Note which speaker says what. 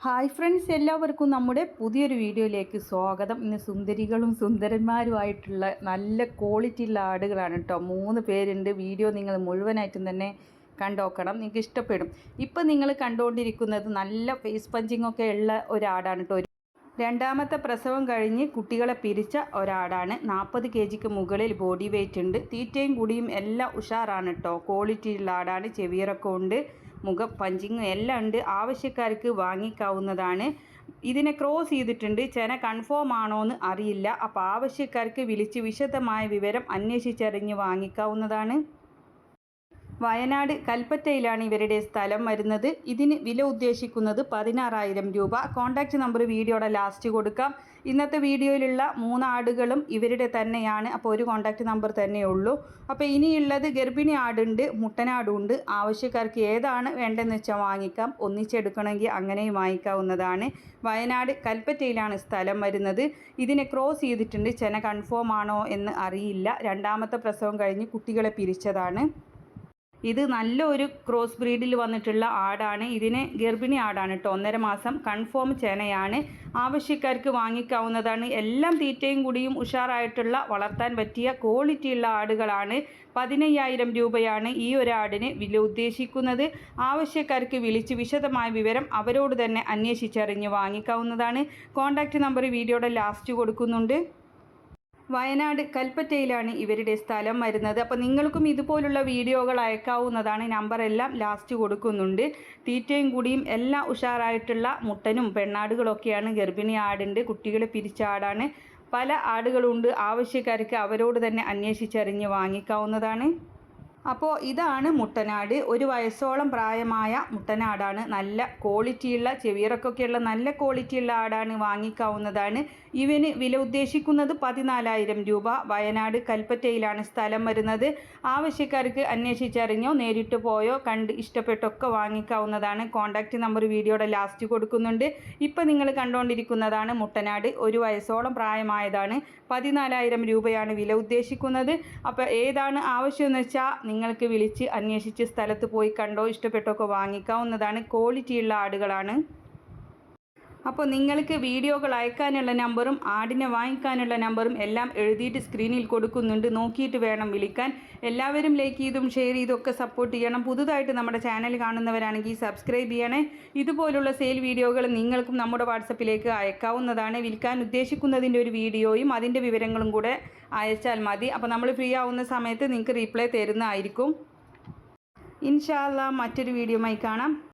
Speaker 1: Hi friends എല്ലാവർക്കും നമ്മുടെ പുതിയൊരു വീഡിയോയിലേക്ക് സ്വാഗതം. ഇന്ന് സുന്ദരികളും സുന്ദരന്മാരുമായിട്ടുള്ള നല്ല ക്വാളിറ്റി ഉള്ള ആടുകളാണ് കേട്ടോ. മൂന്ന് പേരുണ്ട്. വീഡിയോ നിങ്ങൾ മുഴുവനായിട്ടും തന്നെ കണ്ടോക്കണം. നിങ്ങൾക്ക് ഇഷ്ടപ്പെടും. ഇപ്പം നിങ്ങൾ കണ്ടുകൊണ്ടിരിക്കുന്നത് നല്ല ഫേസ് പഞ്ചിങ് ഒക്കെ ഉള്ള ഒരാടാണ് കേട്ടോ. രണ്ടാമത്തെ പ്രസവം കഴിഞ്ഞ് കുട്ടികളെ പിരിച്ച ഒരാടാണ്. നാൽപ്പത് കെ ജിക്ക് മുകളിൽ ബോഡി വെയിറ്റ് ഉണ്ട്. തീറ്റയും കുടിയും എല്ലാം ഉഷാറാണ് കേട്ടോ ക്വാളിറ്റി ഉള്ള ആടാണ്. ചെവിയറൊക്കെ ഉണ്ട്. മുഖ പഞ്ചിങ്ങും എല്ലാം ഉണ്ട്. ആവശ്യക്കാർക്ക് വാങ്ങിക്കാവുന്നതാണ്. ഇതിനെ ക്രോസ് ചെയ്തിട്ടുണ്ട്. ചെന കൺഫേം ആണോ എന്ന് അറിയില്ല. അപ്പോൾ ആവശ്യക്കാർക്ക് വിളിച്ച് വിശദമായ വിവരം അന്വേഷിച്ചറിഞ്ഞ് വാങ്ങിക്കാവുന്നതാണ്. വയനാട് കൽപ്പറ്റയിലാണ് ഇവരുടെ സ്ഥലം വരുന്നത്. ഇതിന് വില ഉദ്ദേശിക്കുന്നത് പതിനാറായിരം രൂപ. കോൺടാക്റ്റ് നമ്പർ വീഡിയോയുടെ ലാസ്റ്റ് കൊടുക്കാം. ഇന്നത്തെ വീഡിയോയിലുള്ള മൂന്ന് ആടുകളും ഇവരുടെ തന്നെയാണ്. അപ്പോൾ ഒരു കോൺടാക്റ്റ് നമ്പർ തന്നെ ഉള്ളൂ. അപ്പോൾ ഇനിയുള്ളത് ഗർഭിണി ആടുണ്ട് മുട്ടനാടുണ്ട്. ആവശ്യക്കാർക്ക് ഏതാണ് വേണ്ടതെന്ന് വെച്ചാൽ വാങ്ങിക്കാം. ഒന്നിച്ചെടുക്കണമെങ്കിൽ അങ്ങനെയും വാങ്ങിക്കാവുന്നതാണ്. വയനാട് കൽപ്പറ്റയിലാണ് സ്ഥലം വരുന്നത്. ഇതിനെ ക്രോസ് ചെയ്തിട്ടുണ്ട്. ചെന കൺഫേം ആണോ എന്ന് അറിയില്ല. രണ്ടാമത്തെ പ്രസവം കഴിഞ്ഞ് കുട്ടികളെ പിരിച്ചതാണ്. ഇത് നല്ലൊരു ക്രോസ് ബ്രീഡിൽ വന്നിട്ടുള്ള ആടാണ്. ഇതിന് ഗർഭിണി ആടാണ് കേട്ടോ ഒന്നര മാസം കൺഫേം ചേനയാണ്. ആവശ്യക്കാർക്ക് വാങ്ങിക്കാവുന്നതാണ്. എല്ലാം തീറ്റയും കൂടിയും ഉഷാറായിട്ടുള്ള വളർത്താൻ പറ്റിയ ക്വാളിറ്റിയുള്ള ആടുകളാണ്. പതിനയ്യായിരം രൂപയാണ് ഈ ഒരു വില ഉദ്ദേശിക്കുന്നത്. ആവശ്യക്കാർക്ക് വിളിച്ച് വിശദമായ വിവരം അവരോട് തന്നെ അന്വേഷിച്ചറിഞ്ഞ് വാങ്ങിക്കാവുന്നതാണ്. കോൺടാക്റ്റ് നമ്പർ വീഡിയോയുടെ ലാസ്റ്റ് കൊടുക്കുന്നുണ്ട്. വയനാട് കൽപ്പറ്റയിലാണ് ഇവരുടെ സ്ഥലം വരുന്നത്. അപ്പോൾ നിങ്ങൾക്കും ഇതുപോലുള്ള വീഡിയോകൾ അയക്കാവുന്നതാണ്. നമ്പർ എല്ലാം ലാസ്റ്റ് കൊടുക്കുന്നുണ്ട്. തീറ്റയും കൂടിയും എല്ലാം ഉഷാറായിട്ടുള്ള മുട്ടനും പെണ്ണാടുകളൊക്കെയാണ്. ഗർഭിണി ആടുണ്ട് കുട്ടികളെ പിരിച്ചാടാണ് പല ആടുകളുണ്ട്. ആവശ്യക്കാർക്ക് അവരോട് തന്നെ അന്വേഷിച്ചറിഞ്ഞ് വാങ്ങിക്കാവുന്നതാണ്. അപ്പോൾ ഇതാണ് മുട്ടനാട്. ഒരു വയസ്സോളം പ്രായമായ മുട്ടനാടാണ്. നല്ല ക്വാളിറ്റിയുള്ള ചെവിയറക്കൊക്കെയുള്ള നല്ല ക്വാളിറ്റിയുള്ള ആടാണ് വാങ്ങിക്കാവുന്നതാണ്. ഇവന് വില ഉദ്ദേശിക്കുന്നത് പതിനാലായിരം രൂപ. വയനാട് കൽപ്പറ്റയിലാണ് സ്ഥലം വരുന്നത്. ആവശ്യക്കാർക്ക് അന്വേഷിച്ചറിഞ്ഞോ നേരിട്ട് പോയോ കണ്ട് ഇഷ്ടപ്പെട്ടൊക്കെ വാങ്ങിക്കാവുന്നതാണ്. കോൺടാക്റ്റ് നമ്പർ വീഡിയോയുടെ ലാസ്റ്റ് കൊടുക്കുന്നുണ്ട്. ഇപ്പം നിങ്ങൾ കണ്ടുകൊണ്ടിരിക്കുന്നതാണ് മുട്ടനാട്. ഒരു വയസ്സോളം പ്രായമായതാണ്. പതിനാലായിരം രൂപയാണ് വില ഉദ്ദേശിക്കുന്നത്. അപ്പോൾ ഏതാണ് ആവശ്യമെന്ന് വെച്ചാൽ നിങ്ങൾക്ക് വിളിച്ച് അന്വേഷിച്ച് സ്ഥലത്ത് പോയി കണ്ടോ ഇഷ്ടപ്പെട്ടോ ഒക്കെ വാങ്ങിക്കാവുന്നതാണ്. ക്വാളിറ്റിയുള്ള ആടുകളാണ്. അപ്പോൾ നിങ്ങൾക്ക് വീഡിയോകൾ അയക്കാനുള്ള നമ്പറും ആടിനെ വാങ്ങിക്കാനുള്ള നമ്പറും എല്ലാം എഴുതിയിട്ട് സ്ക്രീനിൽ കൊടുക്കുന്നുണ്ട്. നോക്കിയിട്ട് വേണം വിളിക്കാൻ. എല്ലാവരും ലൈക്ക് ചെയ്തും ഷെയർ ചെയ്തും ഒക്കെ സപ്പോർട്ട് ചെയ്യണം. പുതുതായിട്ട് നമ്മുടെ ചാനൽ കാണുന്നവരാണെങ്കിൽ സബ്സ്ക്രൈബ് ചെയ്യണേ. ഇതുപോലുള്ള സെയിൽ വീഡിയോകൾ നിങ്ങൾക്കും നമ്മുടെ വാട്സപ്പിലേക്ക് അയക്കാവുന്നതാണ്. വിൽക്കാൻ ഉദ്ദേശിക്കുന്നതിന്റെ ഒരു വീഡിയോയും അതിന്റെ വിവരങ്ങളും കൂടെ അയച്ചാൽ മതി. അപ്പോൾ നമ്മൾ ഫ്രീ ആവുന്ന സമയത്ത് നിങ്ങൾക്ക് റീപ്ലൈ തരുന്നതായിരിക്കും. ഇൻഷാല്ല മറ്റൊരു വീഡിയോ കാണാം.